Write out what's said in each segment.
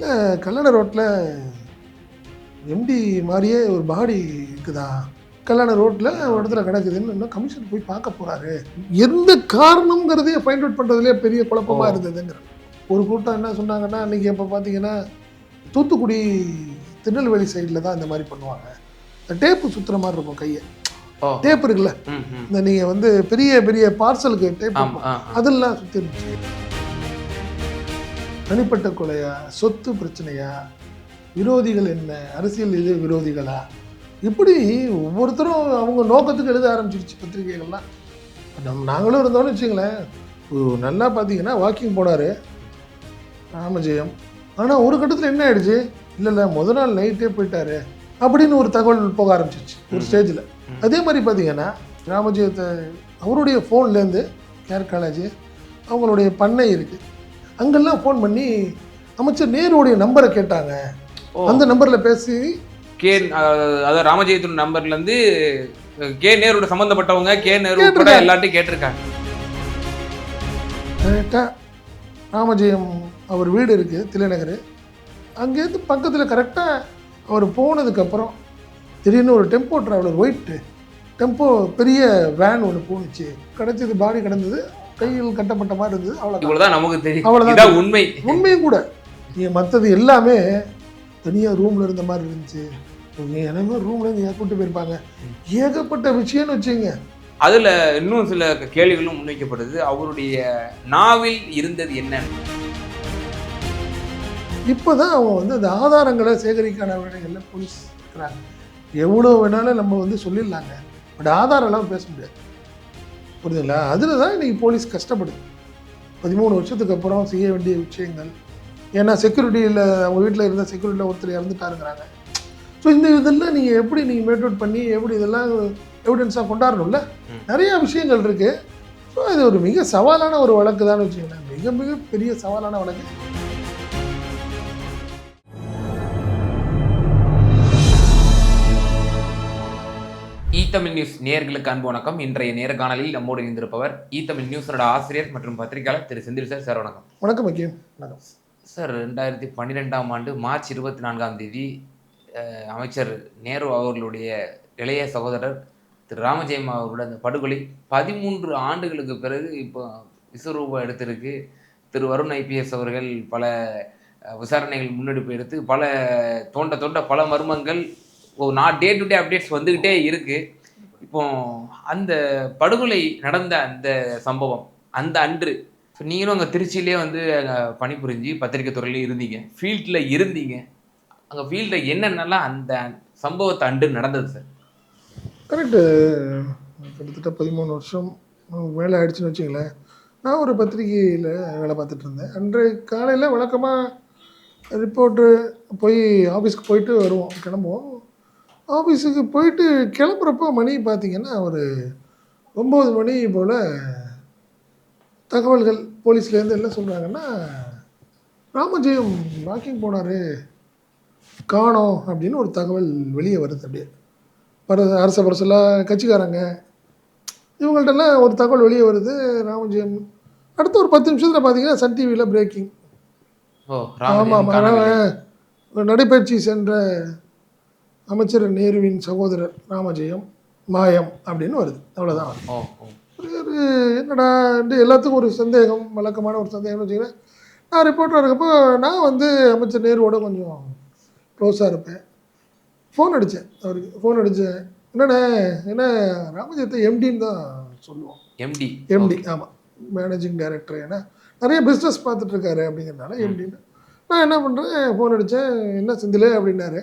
இல்லை கல்லணை ரோட்டில் எம்டி மாதிரியே ஒரு பாடி இருக்குதா? கல்யாண ரோட்டில் ஒரு இடத்துல கிடக்குதுன்னு இன்னும் கமிஷன் போய் பார்க்க போகிறாரு எந்த காரணங்கிறதையே ஃபைண்ட் அவுட் பண்ணுறதுலேயே பெரிய குழப்பமாக. இருந்ததுங்கிற. ஒரு கூட்டம் என்ன சொன்னாங்கன்னா அன்றைக்கி இப்போ பார்த்தீங்கன்னா தூத்துக்குடி திருநெல்வேலி சைடில் தான் இந்த மாதிரி பண்ணுவாங்க. இந்த டேப்பு சுற்றுற மாதிரி இருக்கும் கையை. டேப் இருக்குல்ல? இந்த நீங்கள் வந்து பெரிய பெரிய பார்சலுக்கு டேப். அதெல்லாம் சுற்றி இருந்துச்சு தனிப்பட்ட கொலையா? சொத்து பிரச்சனையா? விரோதிகள் என்ன? அரசியல் இது விரோதிகளா? இப்படி ஒவ்வொருத்தரும் அவங்க நோக்கத்துக்கு எழுத ஆரம்பிச்சிருச்சு பத்திரிகைகள்லாம். நம்ம நாங்களும் இருந்தோம்னு வச்சுங்களேன் நல்லா பார்த்தீங்கன்னா வாக்கிங் போனார். ராமஜெயம். ஆனால் ஒரு கட்டத்தில் என்ன ஆயிடுச்சு? இல்லை இல்லை முத நாள் நைட்டே போயிட்டாரு அப்படின்னு ஒரு தகவல் போக ஆரம்பிச்சிருச்சு. ஒரு. ஸ்டேஜில். அதே மாதிரி பார்த்தீங்கன்னா ராமஜெயத்தை அவருடைய ஃபோன்லேருந்து கேர் காலேஜ் அவங்களுடைய பண்ணை இருக்குது அங்கெல்லாம் ஃபோன் பண்ணி அமைச்சர் நேருடைய நம்பரை கேட்டாங்க. அந்த நம்பரில் பேசி கே அதாவது ராமஜெயத்தின் நம்பர்ல இருந்து அஹ், கே நேரோட சம்பந்தப்பட்டவங்க கே நேரு உட்பட கேட்டிருக்காங்க. எல்லாத்தையும் கேட்டிருக்காங்க. கரெக்டாக ராமஜெயம் அவர் வீடு இருக்குது தில்லைநகர். அங்கேருந்து பக்கத்தில் கரெக்டாக அவர் போனதுக்கப்புறம் திடீர்னு ஒரு டெம்போ ட்ராவலர் ஒயிட்டு டெம்போ பெரிய வேன் ஒன்று போணுச்சு. கிடச்சது பாடி கிடந்தது கையில் கட்டப்பட்ட மாதிரி இருந்தது. அவ்வளோ இவ்வளவுதான் நமக்கு தெரியும். அவ்வளவுதான் இதான் உண்மை. உண்மையும் கூட. நீங்கள் மற்றது எல்லாமே தனியாக ரூமில் இருந்த மாதிரி இருந்துச்சு. எல்லாமே ரூம்ல இருந்து கூட்டு போயிருப்பாங்க? ஏகப்பட்ட விஷயம்னு வச்சுங்க. அதுல இன்னும் சில கேள்விகளும் முன்வைக்கப்படுது. அவருடைய நாவில் இருந்தது என்ன? இப்போ தான் அவங்க வந்து அந்த ஆதாரங்களை சேகரிக்கான வேலைகளில் போலீஸ் இருக்கிறாங்க. எவ்வளோ வேணாலும் நம்ம வந்து சொல்லிடலாங்க. பட் ஆதாரம்லாம் பேச முடியாது. புரியுதுங்களா? அதில் தான் இன்றைக்கி போலீஸ் கஷ்டப்படுது. பதிமூணு வருஷத்துக்கு அப்புறம் செய்ய வேண்டிய விஷயங்கள். ஏன்னா செக்யூரிட்டியில் அவங்க வீட்டில் இருந்த செக்யூரிட்டியில் ஒருத்தர் இறந்துட்டாருங்கிறாங்க. ஸோ இந்த இதெல்லாம் நீங்கள் எப்படி நீங்கள் மேட் அவுட் பண்ணி எப்படி இதெல்லாம் எவிடன்ஸாக கொண்டாடணும்ல. நிறையா விஷயங்கள் இருக்குது ஸோ இது ஒரு மிக சவாலான ஒரு வழக்கு தான் வச்சுக்கோங்களேன். மிக மிக பெரிய சவாலான வழக்கு. தமிழ் நியூஸ் நேயர்களுக்கு அன்பு வணக்கம். இன்றைய நேர்காணலில் நம்மோடு இணைந்திருப்பவர் ஈ தமிழ் நியூஸோட ஆசிரியர் மற்றும் பத்திரிகையாளர் திரு செந்தில் சார். சார் வணக்கம். வணக்கம் வணக்கம். சார் ரெண்டாயிரத்தி பன்னிரெண்டாம் ஆண்டு மார்ச் இருபத்தி நான்காம் தேதி அமைச்சர் நேரு அவர்களுடைய இளைய சகோதரர் திரு ராமஜெயம் அவர்களுடைய அந்த படுகொலை பதிமூன்று ஆண்டுகளுக்கு பிறகு இப்போ விஸ்வரூபம் எடுத்திருக்கு. திரு வருண் ஐபிஎஸ் அவர்கள் பல விசாரணைகள் முன்னெடுப்பு எடுத்து பல தோண்ட தோண்ட பல மர்மங்கள் ஒரு நான் டே டு டே அப்டேட்ஸ் வந்துக்கிட்டே இருக்கு. இப்போ அந்த படுகொலை நடந்த அந்த சம்பவம் அந்த அன்று இப்போ நீங்களும் அங்கே திருச்சியிலே வந்து அங்கே பணிபுரிஞ்சு பத்திரிக்கை துறையிலே இருந்தீங்க. ஃபீல்டில் இருந்தீங்க. அங்கே ஃபீல்டில் என்னென்னலாம் அந்த சம்பவத்தை அன்று நடந்தது சார் கரெக்டு கிட்டத்தட்ட பதிமூணு வருஷம் மேலே ஆயிடுச்சுன்னு வச்சுங்களேன் நான் ஒரு பத்திரிகையில் வேலை பார்த்துட்டு இருந்தேன். அன்று காலையில் வழக்கமாக ரிப்போர்ட்டு போய் ஆஃபீஸ்க்கு போயிட்டு வருவோம். கிளம்புவோம். ஆஃபீஸுக்கு போயிட்டு கிளம்புறப்போ மணி பார்த்தீங்கன்னா ஒரு ஒம்பது மணி போல் தகவல்கள் போலீஸ்லேருந்து என்ன சொல்கிறாங்கன்னா ராமஜெயம் வாக்கிங் போனார் காணோம் அப்படின்னு ஒரு தகவல் வெளியே வருது அப்படியே. பர அரச பரசலாக கட்சிக்காரங்க இவங்கள்ட்டெல்லாம் ஒரு தகவல் வெளியே வருது ராமஜெயம். அடுத்த ஒரு பத்து நிமிஷத்தில் பார்த்தீங்கன்னா சன் டிவியில் பிரேக்கிங் ஓ ஆமாம். நடைபயிற்சி சென்ற அமைச்சர் நேருவின் சகோதரர் ராமஜெயம் மாயம் அப்படின்னு வருது. அவ்வளோதான் ஒரு என்னடா எல்லாத்துக்கும் ஒரு சந்தேகம் வழக்கமான ஒரு சந்தேகம்னு வச்சுக்கிறேன் நான் ரிப்போர்ட்டராக இருக்கப்போ நான் வந்து அமைச்சர் நேருவோட கொஞ்சம் க்ளோஸாக இருப்பேன். ஃபோன் அடித்தேன் அவருக்கு. ஃபோன் அடித்தேன் என்னண்ணே என்ன ராமஜெயத்தை எம்டின்னு தான் சொல்லுவோம். எம்டி எம்டி ஆமாம் மேனேஜிங் டைரக்டர் ஏன்னா நிறைய பிஸ்னஸ் பார்த்துட்ருக்காரு அப்படிங்கிறனால எம்டின்னு நான் என்ன பண்ணுறேன் ஃபோன் அடித்தேன் என்ன செந்திலே? அப்படின்னாரு.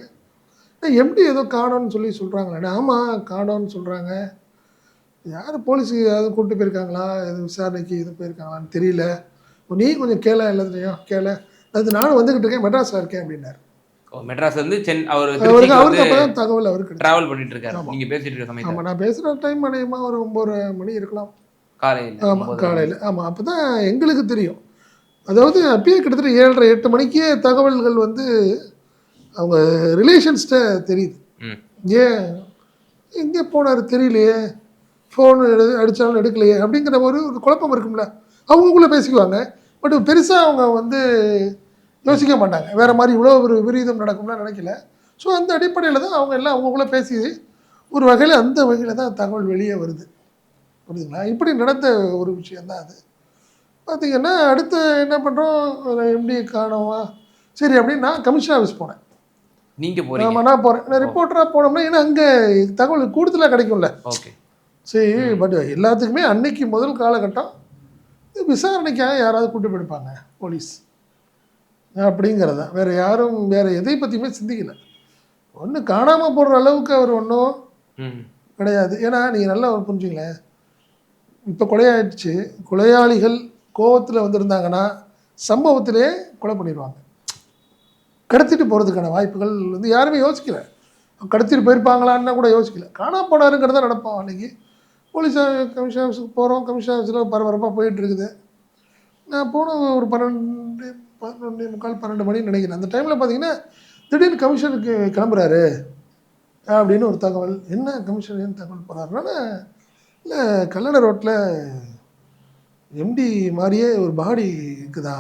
எம்டி ஏதோ காணோன்னு சொல்லி சொல்கிறாங்களே ஆமாம் காணோன்னு சொல்கிறாங்க யார் போலீஸுக்கு யாராவது கூப்பிட்டு போயிருக்காங்களா? எதுவும் விசாரணைக்கு எதுவும் போயிருக்காங்களான்னு தெரியல. நீ கொஞ்சம் கேள எல்லாத்துலையும் கேள. அது நானும் வந்துக்கிட்டு இருக்கேன் மெட்ராஸில் இருக்கேன் அப்படின்னாரு. மெட்ராஸ் வந்து சென் அவர் அவருக்கு அவருக்கு அப்போ தான் தகவல் அவருக்கு. டிராவல் பண்ணிட்டு இருக்காரு. ஆமா. நீங்க பேசிட்டு இருக்க ஆமாம் நான் பேசுகிற டைம் அநேகமாக ஒரு ஒம்பது மணி இருக்கலாம். காலையில். ஆமாம் காலையில். ஆமாம் அப்போ தான் எங்களுக்கு தெரியும். அதாவது அப்பயே கிட்டத்தட்ட ஏழரை எட்டு மணிக்கே தகவல்கள் வந்து அவங்க ரிலேஷன்ஸ்கிட்ட தெரியுது. ஏன்? எங்கே போனார் தெரியலையே. ஃபோன் எடு அடித்தாலும் எடுக்கலையே அப்படிங்கிற ஒரு ஒரு குழப்பம் இருக்கும்ல. அவங்கக்குள்ளே பேசிக்குவாங்க. பட் பெருசாக அவங்க வந்து யோசிக்க மாட்டாங்க. வேற மாதிரி இவ்வளோ ஒரு விபரீதம் நடக்கும்லாம் நினைக்கல. ஸோ அந்த அடிப்படையில் தான் அவங்க எல்லாம் அவங்கவுங்கள பேசி ஒரு வகையில் அந்த வகையில் தான் தகவல் வெளியே வருது. புரியுதுங்களா? இப்படி நடந்த ஒரு விஷயந்தான் அது. பார்த்தீங்கன்னா அடுத்து என்ன பண்ணுறோம் எம்டி காணவா சரி அப்படின்னு நான் கமிஷன் ஆஃபீஸ் போனேன். நீங்க போறீங்க. ஆமாம் நான் போகிறேன் நான் ரிப்போர்ட்டராக போனோம்னா ஏன்னா அங்கே தகவல் கூடுதலாக கிடைக்கும்ல. ஓகே சரி பட் எல்லாத்துக்குமே அன்னைக்கு முதல் காலகட்டம் இது விசாரணைக்காக யாராவது கூட்டு போயிருப்பாங்க போலீஸ். அப்படிங்கிறது. வேறு யாரும் வேறு எதை பற்றியுமே சிந்திக்கல. ஒன்று காணாமல் போடுற அளவுக்கு அவர் ஒன்றும் கிடையாது. ஏன்னா நீங்கள் நல்லா புரிஞ்சுங்களேன். இப்போ கொலையாயிடுச்சு. கொலையாளிகள் கோவத்தில் வந்திருந்தாங்கன்னா சம்பவத்திலே கொலை பண்ணிடுவாங்க. கடத்திட்டு போகிறதுக்கான வாய்ப்புகள் வந்து யாருமே யோசிக்கல. கடத்திட்டு போயிருப்பாங்களான்னு கூட யோசிக்கல. காணா போனாருங்கிறத நடப்போம் அன்னைக்கு. போலீஸ் கமிஷன் ஆஃபீஸுக்கு போகிறோம் கமிஷன் ஆஃபீஸில் பரபரப்பாக போயிட்டுருக்குது. நான் போன ஒரு பன்னெண்டு பன்னெண்டு முக்கால் பன்னெண்டு மணின்னு நினைக்கிறேன். அந்த டைமில் பார்த்தீங்கன்னா திடீர்னு கமிஷனுக்கு கிளம்புறாரு அப்படின்னு ஒரு தகவல். என்ன கமிஷன் என்ன தகவல் போகிறாருன்னா இல்லை கல்லணை ரோட்டில் எம்டி மாதிரியே ஒரு பாடி இருக்குதா?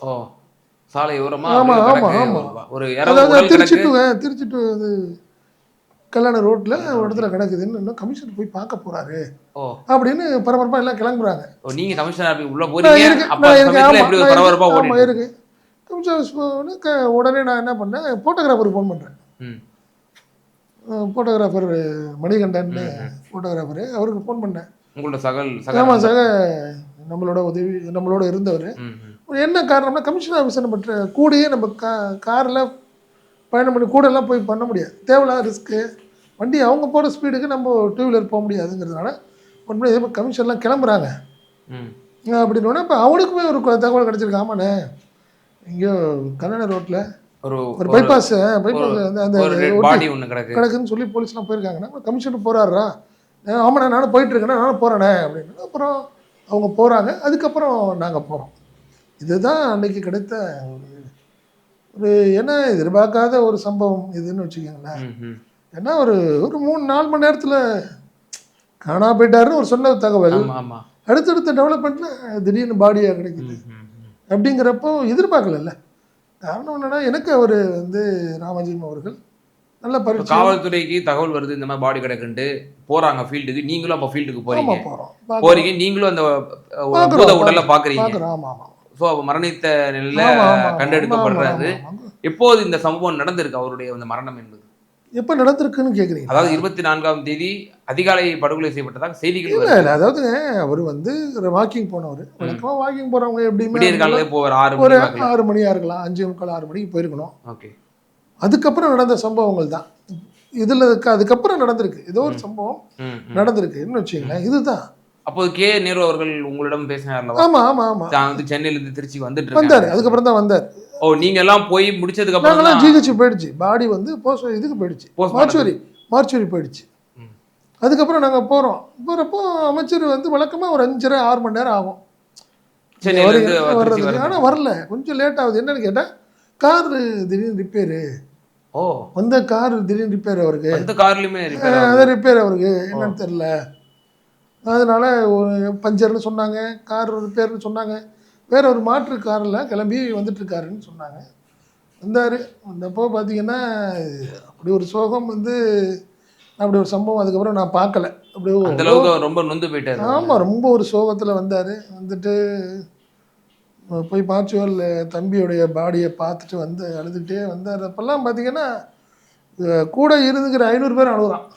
ஓ. சாலை ஓரமா ஆமா, அப்படியே ஆமா, கிடக்கு. ஆமா. ஒரு- ஒரு இரவு அதாவது உடல் திருச்சி கிடக்கு. டு ஆ, திருச்சி டு அது கல்யாண ரோட்டில் ஒரு இடத்துல கிடக்குதுன்னு இன்னும் கமிஷன் போய் பார்க்க போறாரு. அப்படின்னு பரபரப்பாக எல்லாம் கிளம்புறாங்க. நீங்க கமிஷனர் உள்ள நான் போறீங்க? இருக்கு, பரபரப்பா கமிஷன் உடனே நான் என்ன பண்ணேன் ஃபோட்டோகிராஃபருக்கு ஃபோன் பண்ணுறேன் ம். ஃபோட்டோகிராஃபர் மணிகண்டன் ஃபோட்டோகிராஃபர் அவருக்கு ஃபோன் பண்ணேன். உங்களோட சகல் சகல் ஆமாம் சார் நம்மளோட உதவி நம்மளோட இருந்தவர். என்ன காரணம்னா கமிஷன் ஆஃபீஸர் நம்ம கூடயே நம்ம கா காரில் பயணம் பண்ணி கூட எல்லாம் போய் பண்ண முடியாது. தேவையில்லாத ரிஸ்க்கு வண்டி அவங்க போகிற ஸ்பீடுக்கு நம்ம டூ வீலர் போக முடியாதுங்கிறதுனால ஒன் பண்ணி இதே மாதிரி கமிஷன்லாம் கிளம்புறாங்க. ம். அப்படின்னோடனே இப்போ அவனுக்குமே ஒரு தகவல் கிடச்சிருக்கு. ஆமாண்ணே. எங்கேயோ கல்லணை ரோட்டில் ஒரு ஒரு பைபாஸ் பைபாஸ் அந்த அந்த கிடக்குன்னு சொல்லி போலீஸ்லாம் போயிருக்காங்கன்னா கமிஷனர் போகிறாரா ஆமாண்ணா நானும் போயிட்டு இருக்கேண்ணே நானும் போகிறேனே அப்படின்னு அப்புறம் அவங்க போகிறாங்க அதுக்கப்புறம் நாங்கள் போகிறோம் இதுதான் அன்னைக்கு கிடைத்த ஒரு ஒரு என்ன எதிர்பார்க்காத ஒரு சம்பவம் இதுன்னு வச்சுக்கோங்களேன். ஏன்னா ஒரு ஒரு மூணு நாலு மணி நேரத்தில் காணா போயிட்டாருன்னு ஒரு சொன்ன தகவல். ஆமா ஆமா. அடுத்தடுத்த டெவலப்மெண்ட்டில் திடீர்னு பாடியாக கிடைக்குது. அப்படிங்கிறப்போ எதிர்பார்க்கல காரணம் என்னன்னா எனக்கு அவர் வந்து ராமஜியம் அவர்கள் நல்ல பரிச்சயம். காவல்துறைக்கு தகவல் வருது இந்த மாதிரி பாடி கிடக்குன்ட்டு. போறாங்க ஃபீல்டுக்கு நீங்களும் அப்ப ஃபீல்டுக்கு போறீங்க. ஆமா போறீங்க நீங்களும் அந்த உடலை பாக்குறீங்க. ஆமாம் ஆமாம் ஸோ மரணித்த நிலையில கண்டெடுக்கப்படுறாரு. எப்போது இந்த சம்பவம் நடந்திருக்கு அவருடைய அந்த மரணம் என்பது. எப்போ நடந்திருக்குன்னு கேட்குறீங்க அதாவது இருபத்தி நான்காம் தேதி அதிகாலை படுகொலை செய்யப்பட்டதாக செய்திகள் இல்லை. இல்லை அதாவதுங்க அவர் வந்து வாக்கிங் போனவர். வழக்கமாக வாக்கிங் போகிறவங்க எப்படியுமே போவார் ஆறு ஒரு. ஆறு மணியாக இருக்கலாம் அஞ்சு முக்கால் ஆறு மணிக்கு போயிருக்கணும். ஓகே. அதுக்கப்புறம் நடந்த சம்பவங்கள் தான். இதில் அதுக்கப்புறம் நடந்திருக்கு. ஏதோ ஒரு சம்பவம் ம். நடந்திருக்குன்னு வச்சுங்களேன் இதுதான். அப்போது கே நேரு அவர்கள் உங்களிடம் பேசினார் அல்லவா ஆமாம் ஆமாம் ஆமாம் நான் வந்து சென்னையில இருந்து திருச்சி வந்துட்டு வந்தார். அதுக்கப்புறம் தான் வந்தார். ஓ நீங்க எல்லாம் போய் முடிச்சதுக்கு அப்புறம் நாங்களாம் தான் ஜிஹெச் போயிடுச்சு. பாடி வந்து போஸ்ட் இதுக்கு போயிடுச்சு. மார்ச்சுவரி மார்ச்சுவரி போயிடுச்சு. அதுக்கப்புறம் நாங்கள் போகிறோம் போகிறப்போ அமைச்சர் வந்து வழக்கமாக ஒரு அஞ்சரை ஆறு மணி நேரம் ஆகும். வர்றதுக்கு-. ஆனால் வரல. கொஞ்சம் லேட் ஆகுது. என்னன்னு கேட்டால் கார் திடீர்னு ரிப்பேரு ஓ. வந்த கார் திடீர்னு ரிப்பேர் அவருக்கு. அந்த கார்லயுமே. அது ரிப்பேர் அவருக்கு. என்னன்னு தெரில அதனால ஒரு பஞ்சர்னு சொன்னாங்க கார் ரிப்பேர்னு சொன்னாங்க. வேற ஒரு மாற்று காரில் கிளம்பி வந்துட்டு இருக்காருன்னு சொன்னாங்க. வந்தார். வந்தப்போ பார்த்தீங்கன்னா அப்படி ஒரு சோகம் வந்து அப்படி ஒரு சம்பவம் அதுக்கப்புறம் நான் பார்க்கல அப்படியே ரொம்ப நொந்து போயிட்டாரு. ஆமாம் ரொம்ப ஒரு சோகத்தில் வந்தார். வந்துட்டு போய் மாச்சுவல் தம்பியோடைய பாடியை பார்த்துட்டு வந்து அழுதுகிட்டே வந்தார். அப்போல்லாம் பார்த்தீங்கன்னா கூட இருந்துக்கிற ஐநூறு பேர் அழுகுறான்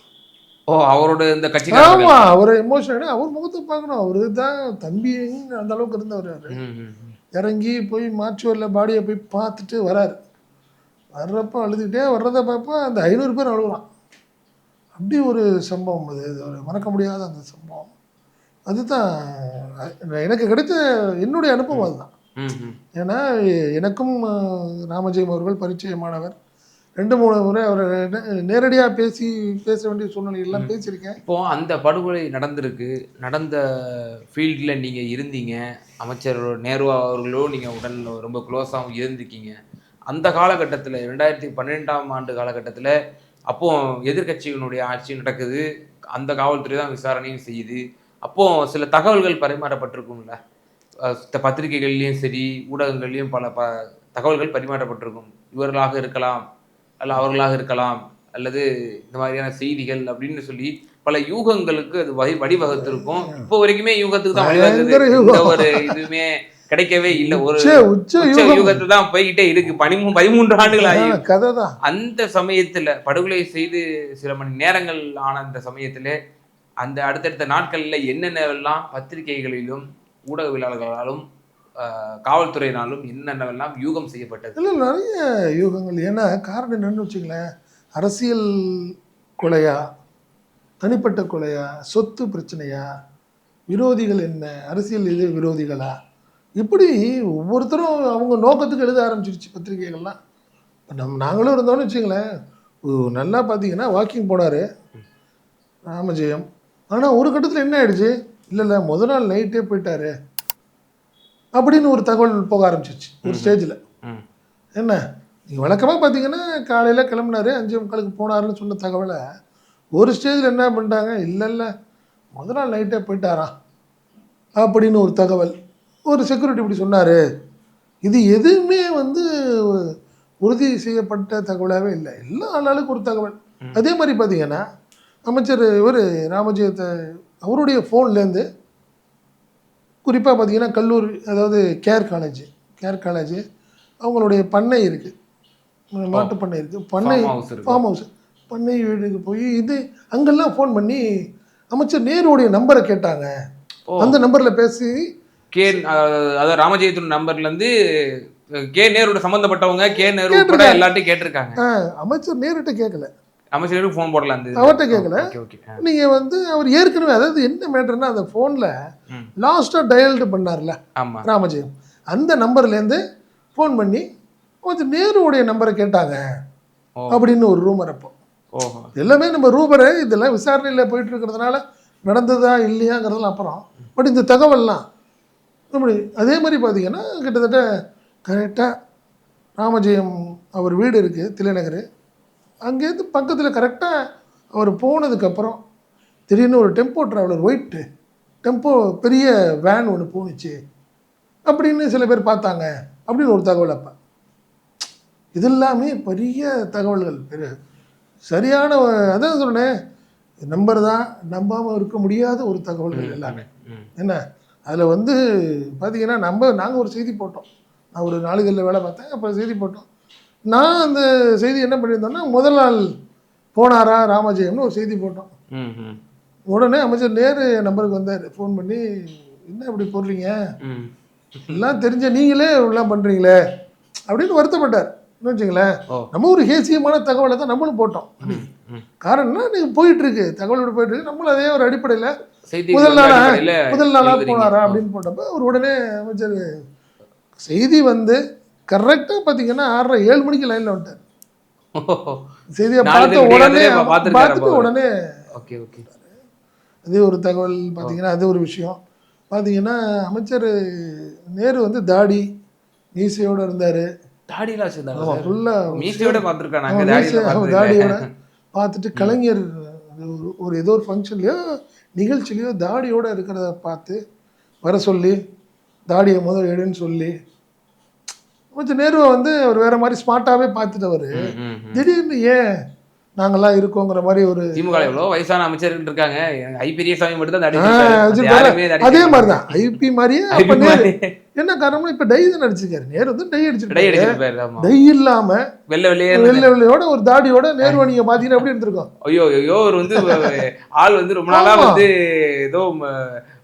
ஓ அவரோட இந்த கட்சிக்காரர்கள் ஆமாம் அவர் எமோஷன் அவர் முகத்தை பார்க்கணும். அவரு தான் தம்பின்னு அந்த அளவுக்கு இருந்தவர். இறங்கி போய் மாச்சுவரில் பாடியை போய் பார்த்துட்டு வராரு. வர்றப்போ அழுதுகிட்டே வர்றதை பார்ப்போ அந்த ஐநூறு பேர் அழுகுறான் அப்படி ஒரு சம்பவம் அது. ஒரு மறக்க முடியாத அந்த சம்பவம். அதுதான் எனக்கு கிடைச்ச என்னுடைய அனுபவம் அதுதான். ஏன்னா எனக்கும் ராமஜெயம் அவர்கள் பரிச்சயமானவர். ரெண்டு மூணு முறை அவரை நேரடியாக பேசி பேச வேண்டிய சூழ்நிலையெல்லாம் பேசியிருக்கேன். இப்போ அந்த படுகொலை நடந்திருக்கு. நடந்த ஃபீல்டில் நீங்கள் இருந்தீங்க. அமைச்சர் நேரு அவர்களோ நீங்கள் உடன் ரொம்ப க்ளோஸாகவும் இருந்திருக்கீங்க. அந்த காலகட்டத்தில் ரெண்டாயிரத்தி பன்னிரெண்டாம் ஆண்டு காலகட்டத்தில் அப்போ எதிர்க்கட்சியினுடைய ஆட்சி நடக்குது. அந்த காவல்துறை தான் விசாரணையும் செய்யுது. அப்போ சில தகவல்கள் பரிமாறப்பட்டிருக்கும்ல. பத்திரிகைகள்லையும் சரி ஊடகங்கள்லையும் பல ப தகவல்கள் பரிமாற்றப்பட்டிருக்கும் இவர்களாக இருக்கலாம். அல்ல அவர்களாக இருக்கலாம் அல்லது இந்த மாதிரியான செய்திகள் அப்படின்னு சொல்லி பல யூகங்களுக்கு அது வகை வழிவகுத்திருக்கும். இப்போ வரைக்குமே யூகத்துக்கு தான் ஒரு இதுவுமே கிடைக்கவே இல்லை. ஒரு உச்ச யுகத்துல தான் போய்கிட்டே இருக்கு. பதிமூ பதிமூன்று ஆண்டுகள் ஆகி கதை தான். அந்த சமயத்துல படுகொலை செய்து சில மணி நேரங்கள் ஆன அந்த சமயத்துல அந்த அடுத்தடுத்த நாட்கள்ல என்னென்னவெல்லாம் பத்திரிகைகளிலும் ஊடகவியலாளர்களாலும் காவல்துறையினாலும் என்னென்னவெல்லாம் யூகம் செய்யப்பட்டது? இல்லை நிறைய யூகங்கள். ஏன்னா காரணம் என்னன்னு வச்சுங்களேன் அரசியல் கொலையா? தனிப்பட்ட கொலையா? சொத்து பிரச்சனையா? விரோதிகள் என்ன? அரசியல் இது விரோதிகளா? இப்படி ஒவ்வொருத்தரும் அவங்க நோக்கத்துக்கு எழுத ஆரம்பிச்சிருச்சு பத்திரிகைகள்லாம். இப்போ நம் நாங்களும் இருந்தோம்னு வச்சுங்களேன் நல்லா பார்த்தீங்கன்னா வாக்கிங் போனார் ராமஜெயம். ஆனால் ஒரு கட்டத்தில் என்ன ஆயிடுச்சு? இல்லை இல்லை முதல் நாள் நைட்டே போயிட்டாரு. அப்படின்னு ஒரு தகவல் போக ஆரம்பிச்சிருச்சு. ஒரு ஸ்டேஜில். என்ன? நீங்கள் வழக்கமாக பார்த்தீங்கன்னா காலையில் கிளம்புனாரு அஞ்சு முக்காலுக்கு போனாருன்னு சொன்ன தகவலை ஒரு ஸ்டேஜில் என்ன பண்ணிட்டாங்க? இல்லை இல்லை முத நாள் நைட்டே போயிட்டாராம். அப்படின்னு ஒரு தகவல். ஒரு செக்யூரிட்டி இப்படி சொன்னார். இது எதுவுமே வந்து உறுதி செய்யப்பட்ட தகவலாகவே இல்லை. எல்லா ஆளாளுக்கு ஒரு தகவல். அதே மாதிரி பார்த்தீங்கன்னா அமைச்சர் இவர் ராமஜெயத்தை அவருடைய ஃபோன்லேருந்து குறிப்பாக பார்த்தீங்கன்னா கல்லூரி அதாவது கேர் காலேஜ் கேர் காலேஜ் அவங்களுடைய பண்ணை இருக்குது மாட்டு பண்ணை இருக்குது பண்ணை. ஃபார்ம் ஹவுஸ் பண்ணை வீடுக்கு போய் இது அங்கெல்லாம் ஃபோன் பண்ணி அமைச்சர் நேருடைய நம்பரை கேட்டாங்க. அந்த நம்பரில் பேசி கே அதாவது ராமஜெயத்தின் நம்பர்ல இருந்து அஹ், கே நேரோட சம்பந்தப்பட்டவங்க கே நேரு. எல்லார்ட்டையும் கேட்டிருக்காங்க. ஆ, அமைச்சர் நேருகிட்ட கேட்கல அமைச்சருக்கு ஃபோன் போடலாம் அந்த அவர்ட்ட கேட்கல. நீங்கள் வந்து அவர் ஏற்கனவே அதாவது என்ன மேட்டர்னா அந்த ஃபோனில். லாஸ்ட்டாக டயல்டு பண்ணார்ல ஆமா. ராமஜெயம். அந்த நம்பர்லேருந்து ஃபோன் பண்ணி கொஞ்சம் நேருவுடைய நம்பரை கேட்டாங்க அப்படின்னு ஒரு ரூமர் அப்போ. எல்லாமே நம்ம ரூபரு இதெல்லாம் விசாரணையில் போயிட்டு இருக்கிறதுனால நடந்ததா இல்லையாங்கிறதெல்லாம் அப்புறம். பட் இந்த தகவல்லாம் அப்படி அதே மாதிரி பார்த்தீங்கன்னா கிட்டத்தட்ட கரெக்டாக ராமஜெயம் அவர் வீடு இருக்குது தில்லைநகர். அங்கேருந்து பக்கத்தில் கரெக்டாக அவர் போனதுக்கப்புறம் திடீர்னு ஒரு டெம்போ ட்ராவலர் ஒயிட்டு டெம்போ பெரிய வேன் ஒன்று போணுச்சு. அப்படின்னு சில பேர் பார்த்தாங்க. அப்படின்னு ஒரு தகவல் அப்போ. இது எல்லாமே பெரிய தகவல்கள். பெரிய சரியான அதான் சொன்னேன். நம்பர் தான் நம்பாமல் இருக்க முடியாத ஒரு தகவல்கள் எல்லாமே. என்ன? அதில் வந்து பார்த்தீங்கன்னா நம்ம நாங்கள் ஒரு செய்தி போட்டோம். நான் ஒரு நாளிதழில் வேலை பார்த்தேன் அப்போ செய்தி போட்டோம். நான் அந்த செய்தி என்ன பண்ணியிருந்தோன்னா முதல் நாள் போனாரா ராமஜெயம்னு ஒரு செய்தி போட்டோம். ம், ம், உடனே அமைச்சர் நேரு என் நம்பருக்கு வந்தார். ஃபோன் பண்ணி என்ன இப்படி போடுறீங்க. எல்லாம் தெரிஞ்ச நீங்களே இப்படிலாம் பண்ணுறீங்களே அப்படின்னு வருத்தப்பட்டார். என்ன வச்சுங்களேன் நம்ம ஒரு ஹேசியமான தகவலை தான் நம்மளும் போட்டோம். காரணம்னா நீங்கள் போயிட்டு இருக்கு தகவல் இப்படி போயிட்டு இருக்கு நம்மளும் அதே ஒரு அடிப்படையில் முதல் நாளா முதல் நாளாக. போனாரா. அப்படின்னு போட்டப்ப அவர் உடனே அமைச்சர் செய்தி வந்து கரெக்டாக பார்த்தீங்கன்னா ஆறரை ஏழு மணிக்கு லைனில் வந்துட்டார். செய்தியை பார்த்த பேர் உடனே பார்த்துட்டு. உடனே ஓகே ஓகே. அதே ஒரு தகவல் பார்த்தீங்கன்னா அது ஒரு விஷயம். பார்த்தீங்கன்னா அமைச்சர் நேரு வந்து தாடி மீசையோட இருந்தார். தாடியெல்லாம் வச்சிருந்தாங்க ஃபுல்லாக மீசையோட பார்த்துருக்காங்க தாடியோட. பார்த்துட்டு கலைஞர் ஒரு ஏதோ ஒரு ஃபங்க்ஷன்லையோ நிகழ்ச்சிலையோ தாடியோட இருக்கிறத பார்த்து வர சொல்லி தாடியை முதல் எடுன்னு சொல்லி கொஞ்சம் நேருவை வந்து அவர் வேற மாதிரி ஸ்மார்ட்டாகவே பார்த்துட்டவர். திடீர்னு ஏன் நாங்கெல்லாம் இருக்கோங்கிற மாதிரி ஒரு திமுக ல எவ்வளவு வயசான அமைச்சர்கள் இருக்காங்க. ஐ பெரியசாமி மட்டும் தான் அதே மாதிரி தான் ஐபி மாதிரியே நேரு. என்ன காரணம்னா இப்போ டை தான் அடிச்சிருக்காரு நேரு வந்து டை அடிச்சிருக்காரு டை இல்லாம வெள்ளை வெள்ளையே வெள்ளை வெள்ளையோட ஒரு தாடியோட நேருவை நீங்க பாத்தீங்கன்னா எப்படி இருந்திருக்கும்? ஐயோ ஐயோ ஒரு வந்து ஆள் வந்து ரொம்ப நாளா. வந்து ஏதோ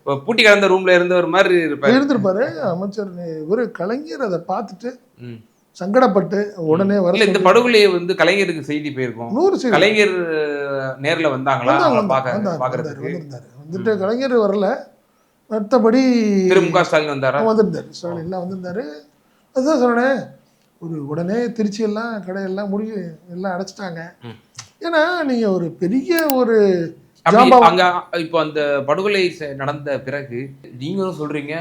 பூட்டி கிடந்த ரூம்ல இருந்த ஒரு மாதிரி இருப்பாரு. இருந்திருப்பாரு. அமைச்சர் ஒரு கலைஞர் அதை பார்த்துட்டு. சங்கடப்பட்டு உடனே வர இல்ல இந்த படுகொலையை வந்து கலைஞருக்கு செய்தி போயிருக்கும். நூறு செய்தி. கலைஞர் நேர்ல வந்தாங்களா? பாக்குறதுக்கு. வந்துட்டு கலைஞர் வரல. மற்றபடி திரு மு க ஸ்டாலின் வந்தாரா? வந்திருந்தாரு. ஸ்டாலின்லாம் வந்திருந்தாரு. அதுதான் சொன்னேன் ஒரு உடனே திருச்சி எல்லாம் கடையெல்லாம் முடிஞ்சு எல்லாம் அடைச்சிட்டாங்க. ஏன்னா நீங்க ஒரு பெரிய ஒரு. அங்க இப்போ அந்த படுகொலை நடந்த பிறகு நீங்களும் சொல்றீங்க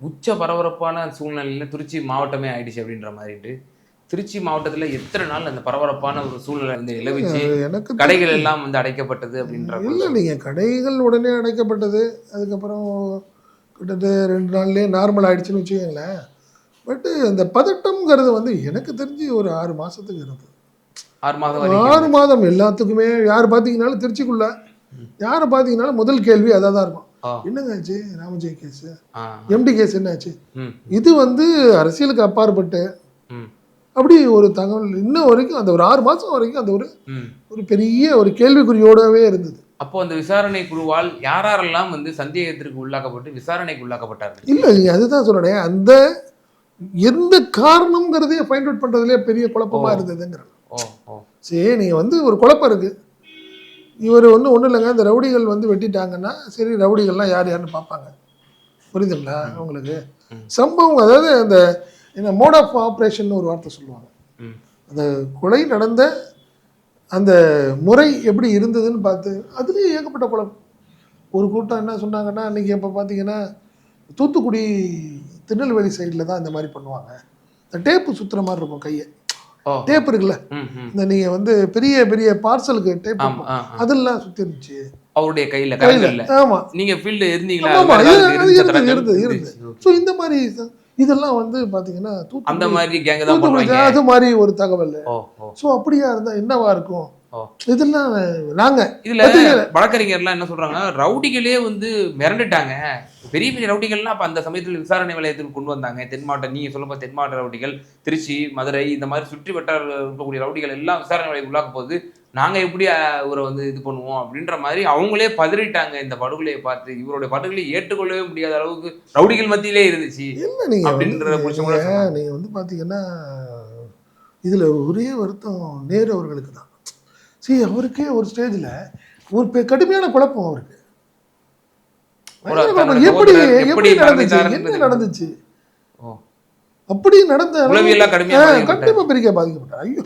உச்ச பரபரப்பான சூழ்நிலையில திருச்சி மாவட்டமே ஆயிடுச்சு அப்படின்ற மாதிரிட்டு திருச்சி மாவட்டத்துல எத்தனை நாள் அந்த பரபரப்பான ஒரு சூழ்நிலை வந்து நிலவிச்சு எனக்கு கடைகள் எல்லாம் வந்து அடைக்கப்பட்டது அப்படின்ற இல்லை நீங்கள் கடைகள் உடனே அடைக்கப்பட்டது. அதுக்கப்புறம் கிட்டத்தட்ட ரெண்டு நாள்லேயே நார்மல் ஆயிடுச்சுன்னு வச்சுக்கோங்களேன். பட்டு இந்த பதட்டம்ங்கிறது வந்து எனக்கு தெரிஞ்சு ஒரு ஆறு மாசத்துக்கு இருந்தது ஆறு மாதம் ஆறு மாதம் எல்லாத்துக்குமே யார் பார்த்தீங்கனாலும் திருச்சிக்குள்ள யாரை பார்த்தீங்கனாலும் முதல் கேள்வி அதாக தான் இருக்கும். என்னங்க ஆச்சு ராமஜெய் கேஸ். எம்டி கேஸ் என்ன ஆச்சு இது வந்து அரசியலுக்கு அப்பாற்பட்டு அப்படி ஒரு தகவல் இன்ன வரைக்கும் அந்த ஒரு ஆறு மாதம் வரைக்கும் அந்த ஒரு ஒரு பெரிய ஒரு கேள்விக்குறியோடவே இருந்தது. அப்போ அந்த விசாரணை குழுவால் யார் யாரெல்லாம் வந்து சந்தேகத்திற்கு உள்ளாக்கப்பட்டு விசாரணைக்கு உள்ளாக்கப்பட்டார்கள்? இல்லை நீ அதுதான் சொல்றேன். அந்த எந்த காரணம்ங்கிறதையே ஃபைண்ட் அவுட் பண்ணுறதுலேயே பெரிய குழப்பமா ஓ. இருந்ததுங்கிற ஓ ஓ. சரி நீங்கள் வந்து ஒரு குழப்பம் இருக்கு. இவர் ஒன்றும் ஒன்றும் இல்லைங்க. இந்த ரவுடிகள் வந்து வெட்டிட்டாங்கன்னா சரி ரவுடிகள்லாம் யார் யாருன்னு பார்ப்பாங்க. புரியுதுங்களா உங்களுக்கு. சம்பவம் அதாவது அந்த என்ன மோட் ஆஃப் ஆப்ரேஷன் ஒரு வார்த்தை சொல்லுவாங்க. அந்த கொலை நடந்த அந்த முறை எப்படி இருந்ததுன்னு பார்த்து அதுலேயே ஏகப்பட்ட குழப்பம். ஒரு கூட்டம் என்ன சொன்னாங்கன்னா அன்றைக்கி இப்போ பார்த்தீங்கன்னா தூத்துக்குடி திருநெல்வேலி சைடில் தான் இந்த மாதிரி பண்ணுவாங்க. இந்த டேப்பு சுற்றுற மாதிரி இருக்கும் கையை. டேப் இருக்குல்ல? இந்த நீங்கள் வந்து பெரிய பெரிய பார்சலுக்கு டேப் ஆமா. அதெல்லாம் சுற்றி இருந்துச்சு. அவருடைய கையில கையில். ஆமாம் நீங்க ஃபீல்டு இருந்தீங்களா? ஆமா? இருந்தது, இருந்துச்சு. ஸோ இந்த மாதிரி ச- இதெல்லாம் வந்து பார்த்தீங்கன்னா அந்த மாதிரி கேங்க தான் அது மாதிரி ஒரு தகவல். ஸோ அப்படியா இருந்தால் என்னவா இருக்கும். இதெல்லாம் நாங்கள் இதுல வழக்கறிஞர்லாம் என்ன சொல்றாங்க ரவுடிகளே வந்து மிரண்டுட்டாங்க. பெரிய பெரிய ரவுடிகள்லாம் அப்ப அந்த சமயத்துல விசாரணை நிலையத்துக்கு கொண்டு வந்தாங்க. தென் மாவட்ட நீங்க சொல்லும்போது தென் மாவட்ட ரவுடிகள் திருச்சி மதுரை இந்த மாதிரி சுற்றி வட்டார இருக்கக்கூடிய ரவுடிகள் எல்லாம் விசாரணை நிலையத்துக்கு உள்ளாக்க போது நாங்க எப்படி இவரை வந்து இது பண்ணுவோம் அப்படின்ற மாதிரி அவங்களே பதறிட்டாங்க இந்த படுகொலையை பார்த்து. இவருடைய படுகொலையை ஏற்றுக்கொள்ளவே முடியாத அளவுக்கு ரவுடிகள் மத்தியிலே இருந்துச்சு இல்லை நீங்கள் அப்படின்ற புருஷன் கூட சொன்னாங்க. நீங்கள் வந்து பார்த்தீங்கன்னா இதில் ஒரே வருத்தம் நேரு அவர்களுக்கு தான். சரி அவருக்கே ஒரு ஸ்டேஜில் ஒரு கடுமையான குழப்பம் அவருக்கு ஒரு பயங்கர தன்னோட குழப்பம். எப்படி எப்படி நடந்துச்சு? என்ன நடந்துச்சு. அப்படி நடந்த. கண்டிப்பா பெரிய பாதிக்கப்பட்டார். ஐயோ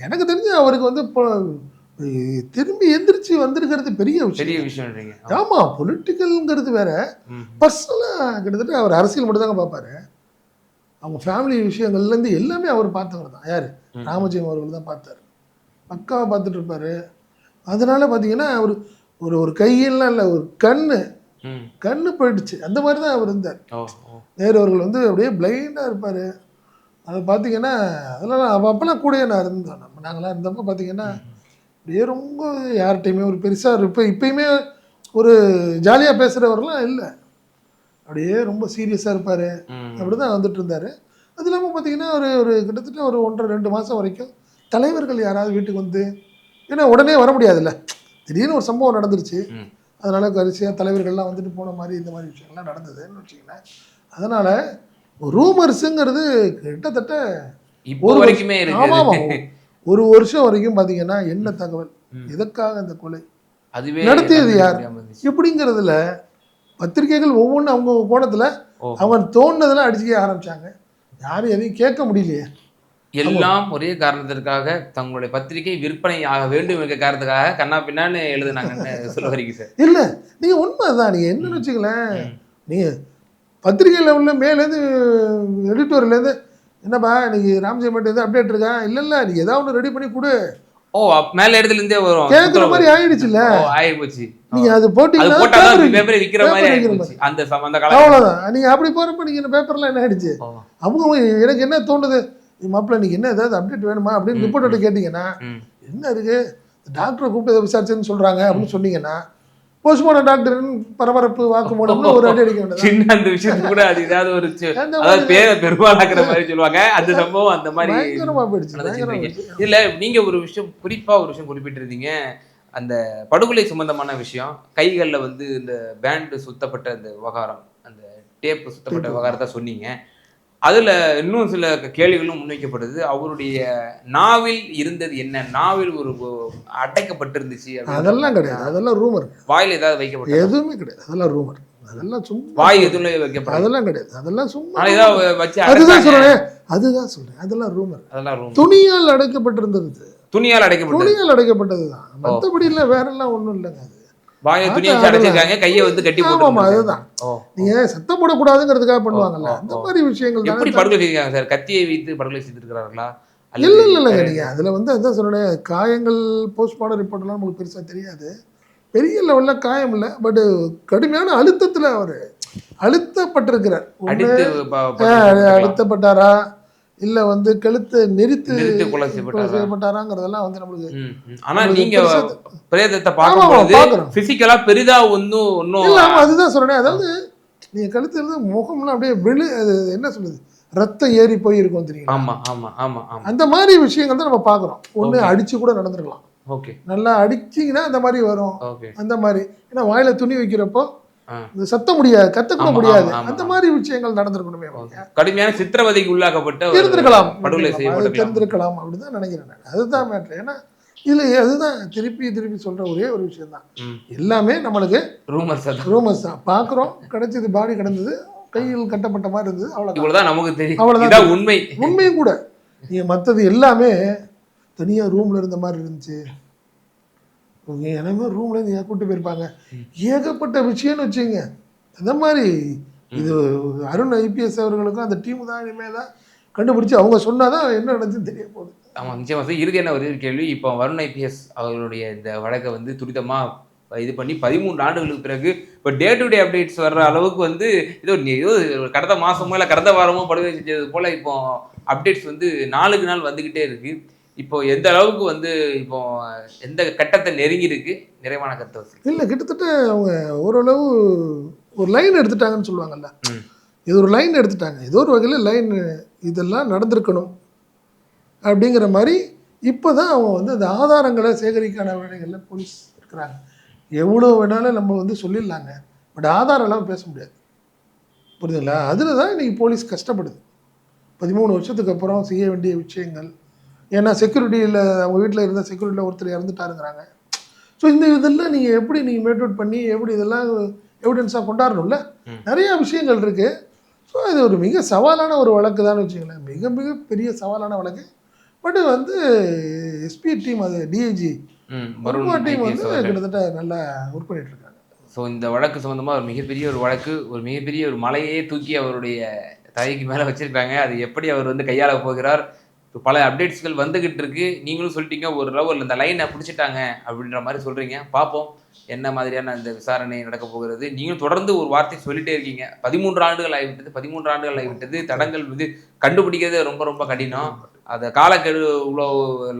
எனக்கு தெரிஞ்சு அவருக்கு வந்து திரும்பி எந்திரிச்சு வந்திருக்கிறது பெரிய பெரிய விஷயம் விஷயம்ன்றீங்க ஆமா பொலிட்டிக்கல்ங்கிறது வேற. ம். பர்சனலாக கிட்டத்தட்ட அவர் அரசியல் மட்டும் தாங்க பார்ப்பாரு. அவங்க ஃபேமிலி விஷயங்கள்லேருந்து எல்லாமே அவர் பார்த்தவர் தான். யார். ராமஜெயம் அவர்கள் தான் பார்த்தாரு. பக்காவை பார்த்துட்டு இருப்பாரு. அதனால பார்த்தீங்கன்னா அவர் ஒரு ஒரு கையெல்லாம் இல்லை ஒரு கண்ணு. கண்ணு போயிடுச்சு. அந்த மாதிரி தான் அவர் இருந்தார். நேரு அவர்கள் வந்து அப்படியே பிளைண்டாக இருப்பார். அதை பார்த்தீங்கன்னா அதெல்லாம் அப்ப- அப்பெல்லாம் கூடயே நான் இருந்தோம் நம்ம நாங்களாம் இருந்தப்போ பார்த்தீங்கன்னா அப்படியே ரொம்ப யார்கிட்டையுமே ஒரு பெருசாக இப்போ இப்பயுமே ஒரு ஜாலியாக பேசுகிறவரெலாம் இல்லை. அப்படியே ரொம்ப சீரியஸாக இருப்பார். அப்படி தான் வந்துட்டு இருந்தார். அது இல்லாமல் பார்த்தீங்கன்னா ஒரு ஒரு கிட்டத்தட்ட ஒரு ஒன்றரை ரெண்டு மாதம் வரைக்கும் தலைவர்கள் யாராவது வீட்டுக்கு வந்து ஏன்னா உடனே வர முடியாதுல்ல. திடீர்னு ஒரு சம்பவம் நடந்துருச்சு. அதனால கரிசியாக தலைவர்கள்லாம் வந்துட்டு போன மாதிரி இந்த மாதிரி விஷயங்கள்லாம் நடந்ததுன்னு வச்சுக்கங்களேன். அதனால ரூமர்ஸுங்கிறது கிட்டத்தட்ட ஒரு வரைக்குமே வருஷம் வரைக்கும் பார்த்தீங்கன்னா என்ன தகவல். எதற்காக இந்த கொலை? அதுவே நடத்தியது யார்? இப்படிங்கிறதுல பத்திரிகைகள் ஒவ்வொன்றும் அவங்க கோணத்தில். அவன் தோணுனதெல்லாம் அடிச்சுக்க ஆரம்பிச்சாங்க. யாரும் எதையும் கேட்க முடியலையே. எல்லாம் ஒரே காரணத்திற்காக தங்களுடைய பத்திரிகை விற்பனை ஆக வேண்டும் என்ற காரணத்துக்காக கண்ணா பின்னான்னு எழுதுனாங்கன்னு சொல்ல வரீங்க சார். இல்லை நீங்கள் உண்மைதான். நீங்கள் என்னன்னு வச்சுங்களேன் ம். நீங்கள் பத்திரிகையில் உள்ள மேலேருந்து எடிட்டோர்லேருந்து என்னப்பா இன்னைக்கு ராம்ஜெயம் எது அப்டேட் இருக்கா? இல்லை இல்லை நீ ஏதாவது ஒன்று ரெடி பண்ணி கொடு. ஓ மேல இடத்துல இருந்தே வரும் உத்தரவு. மாதிரி ஆயிடுச்சுல்ல? ஆயி போச்சு நீங்கள் அது போட்டாதான் paper பேப்பரை விக்கிற மாதிரி அந்த அந்த காலம் அவ்வளோதான் நீங்கள் அப்படி போகிறப்ப நீங்கள் இந்த பேப்பர்லாம் என்ன ஆயிடுச்சு. அவங்க எனக்கு என்ன தோணுது? மாப்பிள்ள நீங்க என்ன ஏதாவது அப்டேட் வேணுமா அப்படின்னு ம், ரிப்போர்ட்டர் கேட்டிங்கன்னா. என்ன இருக்கு டாக்டரை கூப்பிட்டு இதை விசாரிச்சேன்னு சொல்றாங்க அப்படின்னு சொன்னீங்கன்னா போஸ்ட்மார்டம் டாக்டர் பரபரப்பு வாக்குமூலம்னு ஒரு அடி அடிக்க வேண்டியது சின்ன அந்த விஷயத்துக்கு கூட அது ஏதாவது ஒரு அதாவது பேரை பெருமாளாக்குற மாதிரி சொல்லுவாங்க அந்த சம்பவம் அந்த மாதிரி பயங்கரமா போயிடுச்சு. இல்ல நீங்க ஒரு விஷயம் குறிப்பா ஒரு விஷயம் குறிப்பிட்டிருந்தீங்க அந்த படுகொலை சம்பந்தமான விஷயம் கைகள்ல வந்து இந்த பேண்ட் சுத்தப்பட்ட அந்த விவகாரம் அந்த டேப் சுத்தப்பட்ட. விவகாரத்தை சொன்னீங்க அதுல இன்னும் சில கேள்விகளும் முன்வைக்கப்படுது. அவருடைய நாவில் இருந்தது என்ன? நாவில் ஒரு அடைக்கப்பட்டிருந்துச்சு அதெல்லாம் கிடையாது. அதெல்லாம் ரூமர் வாயில் ஏதாவது வைக்கப்பட்டது? எதுவுமே கிடையாது. அதெல்லாம் ரூமர் அதெல்லாம் சும்மா வாய் எதுல வைக்கப்பட்டது அதெல்லாம் கிடையாது. அதெல்லாம் சும்மா வச்சு அதுதான். சொல்றேன். அதுதான் சொல்றேன். அதெல்லாம் ரூமர் அதெல்லாம். துணியால் அடைக்கப்பட்டிருந்தது. துணியால் அடைக்கப்பட்டது. துணியால் அடைக்கப்பட்டது தான் மற்றபடி இல்லை வேற எல்லாம் ஒன்றும் இல்லைங்க அது. வாயை அது துணி வச்சு அடைச்சிருக்காங்க கையை வந்து கட்டி போட்டு அதுதான். நீங்க சத்தம் போடக்கூடாதுங்கிறதுக்காக பண்ணுவாங்கல்ல? அந்த. மாதிரி விஷயங்கள் எப்படி படுகொலை செய்திருக்காங்க சார்? கத்தியை வைத்து படுகொலை செய்திருக்கிறார்களா? இல்ல இல்ல இல்லைங்க நீங்க அதுல வந்து அதான் சொன்னேன் காயங்கள் போஸ்ட்மார்டம் ரிப்போர்ட்லாம் நமக்கு பெருசா தெரியாது. பெரிய லெவல்ல காயம் இல்லை பட் கடுமையான அழுத்தத்துல அவர் அழுத்தப்பட்டிருக்கிறார். அழுத்தப்பட்டாரா? இல்ல வந்து கழுத்தை நெரித்து கொலை கொலை செய்யப்பட்டாரா? செய்யப்பட்டாராங்கிறதெல்லாம் வந்து நம்மளுக்கு ம், ம். ஆனா நம்மளுக்கு நீங்க பெருசா- பிரேதத்தை பார்க்கும்போது பார்க்கிறோம். பிசிக்கலா பெரிதா ஒன்னும் ஒன்னும் இல்ல அதுதான் சொல்றேன். அதாவது நீங்க கழுத்துல இருந்து முகம்லாம் அப்படியே வெளி அது என்ன சொல்லுது ரத்தம் ஏறி போய் இருக்கும் தெரியும் ஆமா ஆமா ஆமா ஆமா. அந்த மாதிரி விஷயங்கள் தான் நம்ம பார்க்குறோம். ஒண்ணு. அடிச்சு கூட நடந்திருக்கலாம் ஓகே நல்லா அடிச்சீங்கன்னா அந்த மாதிரி வரும். அந்த மாதிரி. ஏன்னா வாயில துணி வைக்கிறப்போ சத்த முடியாது கத்த கூட ஆமா, முடியாது அந்த. மாதிரி விஷயங்கள் நடந்திருக்கணுமே. கடுமையான சித்திரவதைக்கு உள்ளாக்கப்பட்ட ஒரு தெரிந்திருக்கலாம் படுகொலை அது செய்யப்பட்டிருக்கலாம் தெரிந்திருக்கலாம் அப்படின்னு தான் நினைக்கிறேன் நான். அதுதான் மேட்ரு ஏன்னா இதுல அதுதான் திருப்பி திருப்பி சொல்ற ஒரே ஒரு விஷயம் தான். எல்லாமே நம்மளுக்கு ரூமர்ஸ் ரூமர்ஸ் தான். பார்க்குறோம் கிடைச்சது பாடி கிடந்தது கையில் கட்டப்பட்ட மாதிரி இருந்தது அவ்வளோ இவ்வளவுதான் நமக்கு தெரியும். அவ்வளவுதான் உண்மை. உண்மையும் கூட. நீங்க மற்றது எல்லாமே தனியா ரூம்ல இருந்த மாதிரி இருந்துச்சு. இவங்க எல்லாமே ரூம்ல இருந்து கூட்டு போயிருப்பாங்க? ஏகப்பட்ட விஷயம்னு வச்சுங்க. அந்த மாதிரி. இது அருண் ஐபிஎஸ் அவர்களுக்கும் அந்த டீம் தான் இனிமேல் தான் கண்டுபிடிச்சி அவங்க சொன்னாதான் என்ன நடந்துச்சுன்னு தெரிய போகுது. ஆமாம் நிச்சயமாக சார் இறுதியான என்ன ஒரு கேள்வி. இப்போ வருண் ஐபிஎஸ் அவர்களுடைய இந்த வழக்கை வந்து துரிதமாக இது பண்ணி பதிமூன்று ஆண்டுகளுக்கு பிறகு இப்போ டே டு டே அப்டேட்ஸ் வர்ற அளவுக்கு வந்து ஏதோ ஏதோ கடந்த மாதமோ இல்லை கடந்த வாரமோ படுகொலை செஞ்சது போல் இப்போ அப்டேட்ஸ் வந்து நாளுக்கு நாள் வந்துக்கிட்டே இருக்குது இப்போ எந்த அளவுக்கு வந்து இப்போ எந்த கட்டத்தை நெருங்கி இருக்கு நிறைவான கருத்தை வச்சு. இல்லை கிட்டத்தட்ட அவங்க ஓரளவு ஒரு லைன் எடுத்துட்டாங்கன்னு சொல்லுவாங்கல்ல. இது ஒரு லைன் எடுத்துட்டாங்க. ஏதோ ஒரு வகையில் லைன் இதெல்லாம் நடந்திருக்கணும் அப்படிங்கிற மாதிரி இப்போ தான் அவங்க வந்து அந்த ஆதாரங்களை சேகரிக்கான வேலைகளில் போலீஸ் இருக்கிறாங்க. எவ்வளோ வேணாலும் நம்ம வந்து சொல்லிடலாங்க. பட் ஆதாரம்லாம் பேச முடியாது. புரியுதுங்களா? அதில் தான் இன்றைக்கி போலீஸ் கஷ்டப்படுது. பதிமூணு வருஷத்துக்கு அப்புறம் செய்ய வேண்டிய விஷயங்கள் ஏன்னா செக்யூரிட்டியில் அவங்க வீட்டில் இருந்த செக்யூரிட்டியில் ஒருத்தர் இறந்துட்டாருங்கிறாங்க. ஸோ இந்த இதெல்லாம் நீங்கள் எப்படி நீங்கள் மேட் அவுட் பண்ணி எப்படி இதெல்லாம் எவிடன்ஸாக கொண்டாடணும்ல. நிறைய விஷயங்கள் இருக்குது ஸோ இது ஒரு மிக சவாலான ஒரு வழக்கு தான் வச்சுங்களேன் மிக மிக பெரிய சவாலான வழக்கு. பட் வந்து எஸ்பி டீம் அது டிஐஜி ம் வருண் டீம் வந்து. கிட்டத்தட்ட நல்லா ஒர்க் பண்ணிட்டு இருக்காங்க. ஸோ இந்த வழக்கு சம்மந்தமாக ஒரு மிகப்பெரிய ஒரு வழக்கு ஒரு மிகப்பெரிய ஒரு மலையே தூக்கி அவருடைய தலைக்கு மேலே வச்சிருக்காங்க. அது எப்படி அவர் வந்து கையாள போகிறார்? இப்போ பல அப்டேட்ஸ்கள் வந்துகிட்டு இருக்கு நீங்களும் சொல்லிட்டீங்க ஒரு லெவல் இந்த லைனை பிடிச்சிட்டாங்க அப்படின்ற மாதிரி சொல்கிறீங்க பார்ப்போம் என்ன மாதிரியான இந்த விசாரணை நடக்க போகிறது. நீங்களும் தொடர்ந்து ஒரு வார்த்தை சொல்லிட்டே இருக்கீங்க. பதிமூன்று ஆண்டுகள் ஆகிவிட்டது பதிமூன்று ஆண்டுகள் ஆகிவிட்டது. தடங்கள் வந்து கண்டுபிடிக்கிறது ரொம்ப ரொம்ப கடினம். அதை காலக்கெடு இவ்வளோ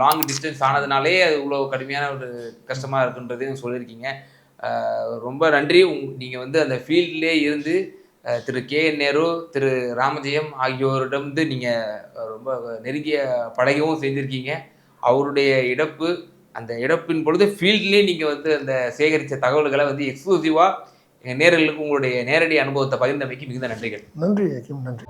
லாங் டிஸ்டன்ஸ் ஆனதுனாலே அது இவ்வளோ கடுமையான ஒரு கஷ்டமாக இருக்குன்றதையும் சொல்லியிருக்கீங்க. ரொம்ப நன்றி. உங் நீங்கள் வந்து அந்த ஃபீல்ட்லேயே இருந்து திரு கே என் நேரு திரு ராமஜெயம் ஆகியோரிடம் வந்து நீங்கள் ரொம்ப நெருங்கிய பழகவும் செஞ்சுருக்கீங்க. அவருடைய இழப்பு அந்த இழப்பின் பொழுது ஃபீல்ட்லேயே நீங்கள் வந்து அந்த சேகரித்த தகவல்களை வந்து எக்ஸ்க்ளூசிவாக நேர்களுக்கு உங்களுடைய நேரடி அனுபவத்தை பகிர்ந்தமைக்கு மிகுந்த நன்றிகள். நன்றி நன்றி.